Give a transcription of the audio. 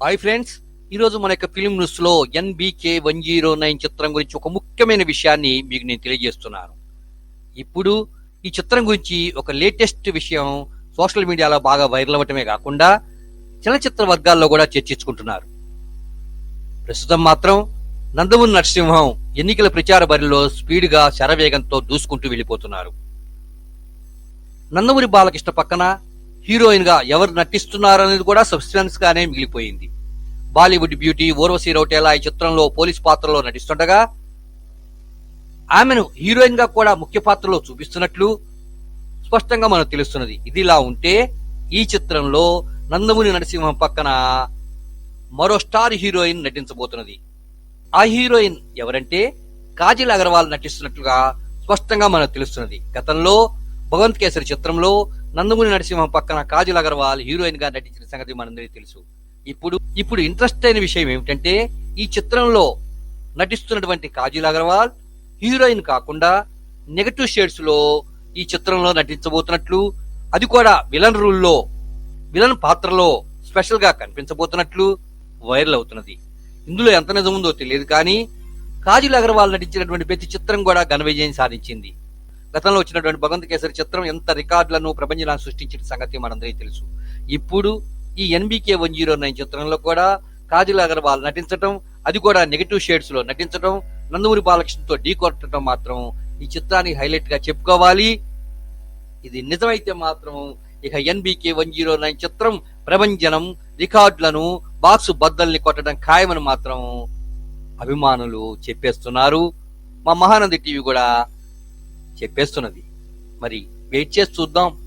Hi friends ఈరోజు మన యొక్క ఫిలిం న్యూస్లో ఎన్బికే వన్ జీరో నైన్ చిత్రం గురించి ఒక ముఖ్యమైన విషయాన్ని మీకు నేను తెలియజేస్తున్నాను. ఇప్పుడు ఈ చిత్రం గురించి ఒక లేటెస్ట్ విషయం సోషల్ మీడియాలో బాగా వైరల్ అవ్వటమే కాకుండా చలనచిత్ర వర్గాల్లో కూడా చర్చించుకుంటున్నారు. ప్రస్తుతం మాత్రం నందమూరి నరసింహం ఎన్నికల ప్రచార బరిలో స్పీడ్గా శరవేగంతో దూసుకుంటూ వెళ్ళిపోతున్నారు. నందమూరి బాలకృష్ణ పక్కన హీరోయిన్గా ఎవరు నటిస్తున్నారు అనేది కూడా సస్పెన్స్ గానే మిగిలిపోయింది. బాలీవుడ్ బ్యూటీ ఊర్వశి రౌటేలా ఈ చిత్రంలో పోలీస్ పాత్రలో నటిస్తుండగా ఆమెను హీరోయిన్గా కూడా ముఖ్య పాత్రలో చూపిస్తున్నట్లు స్పష్టంగా మనకు తెలుస్తున్నది. ఇదిలా ఉంటే ఈ చిత్రంలో నందమూరి నరసింహం పక్కన మరో స్టార్ హీరోయిన్ నటించబోతున్నది. ఆ హీరోయిన్ ఎవరంటే కాజల్ అగర్వాల్ నటిస్తున్నట్లుగా స్పష్టంగా మనకు తెలుస్తున్నది. గతంలో భగవంత్ కేసరి చిత్రంలో నందమూరి నరసింహం పక్కన కాజల్ అగర్వాల్ హీరోయిన్గా నటించిన సంగతి మనందరికీ తెలుసు. ఇప్పుడు ఇప్పుడు ఇంట్రెస్ట్ అయిన విషయం ఏమిటంటే ఈ చిత్రంలో నటిస్తున్నటువంటి కాజల్ అగర్వాల్ హీరోయిన్ కాకుండా నెగటివ్ షేడ్స్లో ఈ చిత్రంలో నటించబోతున్నట్లు అది కూడా విలన్ రూల్లో విలన్ పాత్రలో స్పెషల్గా కనిపించబోతున్నట్లు వైరల్ అవుతున్నది. ఇందులో ఎంత నిజం ఉందో తెలియదు కానీ కాజల్ అగర్వాల్ నటించినటువంటి ప్రతి చిత్రం కూడా ఘన విజయం సాధించింది. గతంలో వచ్చినటువంటి భగవంత్ కేసరి చిత్రం ఎంత రికార్డులను ప్రపంచాలను సృష్టించిన సంగతి మనందరికీ తెలుసు. ఇప్పుడు ఈ ఎన్బికే వన్ జీరో నైన్ చిత్రంలో కూడా కాజల్ అగర్వాల్ నటించటం అది కూడా నెగటివ్ షేడ్స్లో నటించటం నందమూరి బాలకృష్ణతో ఢీ కొట్టడం మాత్రం ఈ చిత్రాన్ని హైలైట్గా చెప్పుకోవాలి. ఇది నిజమైతే మాత్రం ఇక ఎన్బికే వన్ జీరో నైన్ చిత్రం ప్రభంజనం రికార్డులను బాక్స్ బద్దల్ని కొట్టడం ఖాయమని మాత్రం అభిమానులు చెప్పేస్తున్నారు. మా మహానంది టీవీ కూడా చెప్పేస్తున్నది. మరి వెయిట్ చేసి చూద్దాం.